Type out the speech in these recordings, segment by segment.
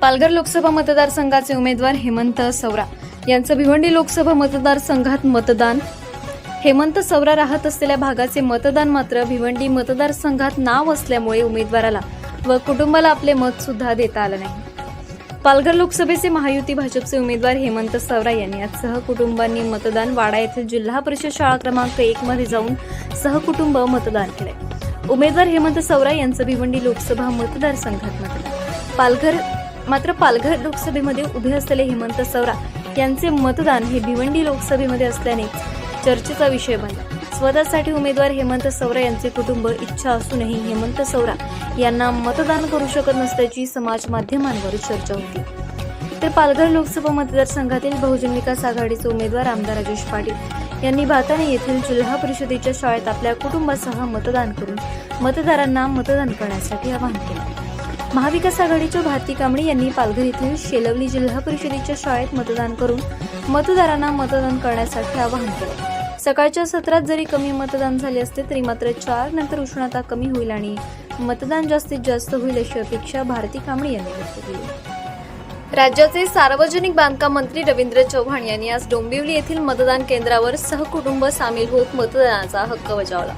पालघर लोकसभा मतदारसंघाचे उमेदवार हेमंत सवरा. यांचं भिवंडी लोकसभा मतदारसंघात मतदान. हेमंत सवरा राहत असलेल्या भागाचे मतदान मात्र भिवंडी मतदारसंघात नाव असल्यामुळे उमेदवाराला व कुटुंबाला आपले मत सुद्धा देता आलं नाही. पालघर लोकसभेचे महायुती भाजपचे उमेदवार हेमंत सवरा यांनी आज सहकुटुंबांनी मतदान वाडा येथील जिल्हा परिषद शाळा क्रमांक एक मध्ये जाऊन सहकुटुंब मतदान केले उमेदवार हेमंत सवरा यांचं भिवंडी लोकसभा मतदारसंघात मतदान. पालघर मात्र पालघर लोकसभेमध्ये उभे असलेले हेमंत सवरा यांचे मतदान हे भिवंडी लोकसभेमध्ये असल्याने चर्चेचा विषय बनला. स्वतःसाठी उमेदवार हेमंत सवरा यांचे कुटुंब इच्छा असूनही हेमंत सवरा यांना मतदान करू शकत नसल्याची समाज माध्यमांवर चर्चा होती. तर पालघर लोकसभा मतदारसंघातील बहुजन विकास आघाडीचे उमेदवार आमदार राजेश पाटील यांनी भाताणे येथील जिल्हा परिषदेच्या शाळेत आपल्या कुटुंबासह मतदान करून मतदारांना मतदान करण्यासाठी आवाहन केले. महाविकास आघाडीच्या भारती कांबळे यांनी पालघर येथील शेलवली जिल्हा परिषदेच्या शाळेत मतदान करून मतदारांना मतदान करण्यासाठी आवाहन केलं. सकाळच्या सत्रात जरी कमी मतदान झाले असते तरी मात्र चार नंतर उष्णता कमी होईल आणि मतदान जास्तीत जास्त होईल अशी अपेक्षा भारती कांबळे यांनी व्यक्त केली. राज्याचे सार्वजनिक बांधकाम मंत्री रवींद्र चव्हाण यांनी आज डोंबिवली येथील मतदान केंद्रावर सहकुटुंब सामील होत मतदानाचा हक्क बजावला.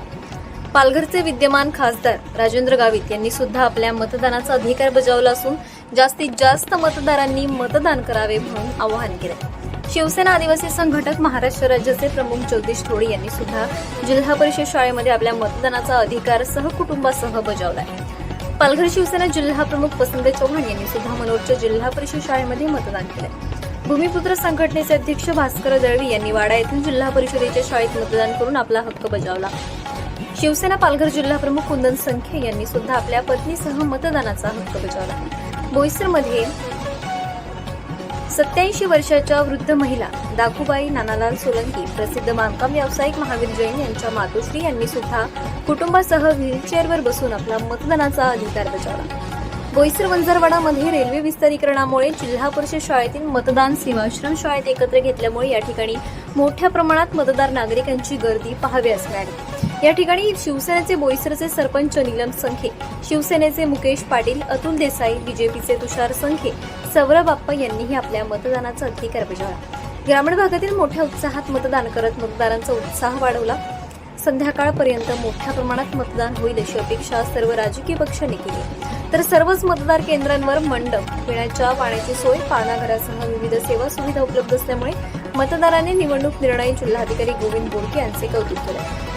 पालघरचे विद्यमान खासदार राजेंद्र गावित यांनी सुद्धा आपल्या मतदानाचा अधिकार बजावला असून जास्तीत जास्त मतदारांनी मतदान करावे म्हणून आवाहन केले. शिवसेना आदिवासी संघटक महाराष्ट्र राज्याचे प्रमुख ज्योतिष थोडी यांनी सुद्धा जिल्हा परिषद शाळेमध्ये आपल्या मतदानाचा अधिकार सहकुटुंबासह बजावलाय. पालघर शिवसेना जिल्हा प्रमुख वसंत चव्हाण यांनी सुद्धा मनोरच्या जिल्हा परिषद शाळेमध्ये मतदान केलंय. भूमिपुत्र संघटनेचे अध्यक्ष भास्कर दळवी यांनी वाडा येथील जिल्हा परिषदेच्या शाळेत मतदान करून आपला हक्क बजावला. शिवसेना पालघर जिल्हा प्रमुख कुंदन संखे यांनी सुद्धा आपल्या पत्नीसह मतदानाचा हक्क बजावला. बोईसरमध्ये सत्याऐंशी वर्षाच्या वृद्ध महिला दाखूबाई नानालाल सोलंकी प्रसिद्ध बांधकाम व्यावसायिक महावीर जैन यांच्या मातोश्री यांनी सुद्धा कुटुंबासह व्हीलचेअरवर बसून आपला मतदानाचा अधिकार बजावला. बोईसर वंजारवाडामध्ये रेल्वे विस्तारीकरणामुळे जिल्हा परिषद शाळेतील मतदान सेवाश्रम शाळेत एकत्र घेतल्यामुळे या ठिकाणी मोठ्या प्रमाणात मतदार नागरिकांची गर्दी पाहाव्यास मिळाली या ठिकाणी शिवसेनेचे बोईसरचे सरपंच नीलम संखे शिवसेनेचे मुकेश पाटील अतुल देसाई बीजेपीचे तुषार संखे सौरभ बाप्पा यांनीही आपल्या मतदानाचा अधिकार बजावला ग्रामीण भागातील मोठ्या उत्साहात मतदान करत मतदारांचा उत्साह वाढवला. संध्याकाळपर्यंत मोठ्या प्रमाणात मतदान होईल अशी अपेक्षा सर्व राजकीय पक्षांनी केली. तर सर्वच मतदार केंद्रांवर मंडप पिण्याच्या पाण्याची सोय पानाघरासह विविध सेवा सुविधा उपलब्ध असल्यामुळे मतदारांनी निवडणूक निर्णय जिल्हाधिकारी गोविंद बोडके यांचे कौतुक केले.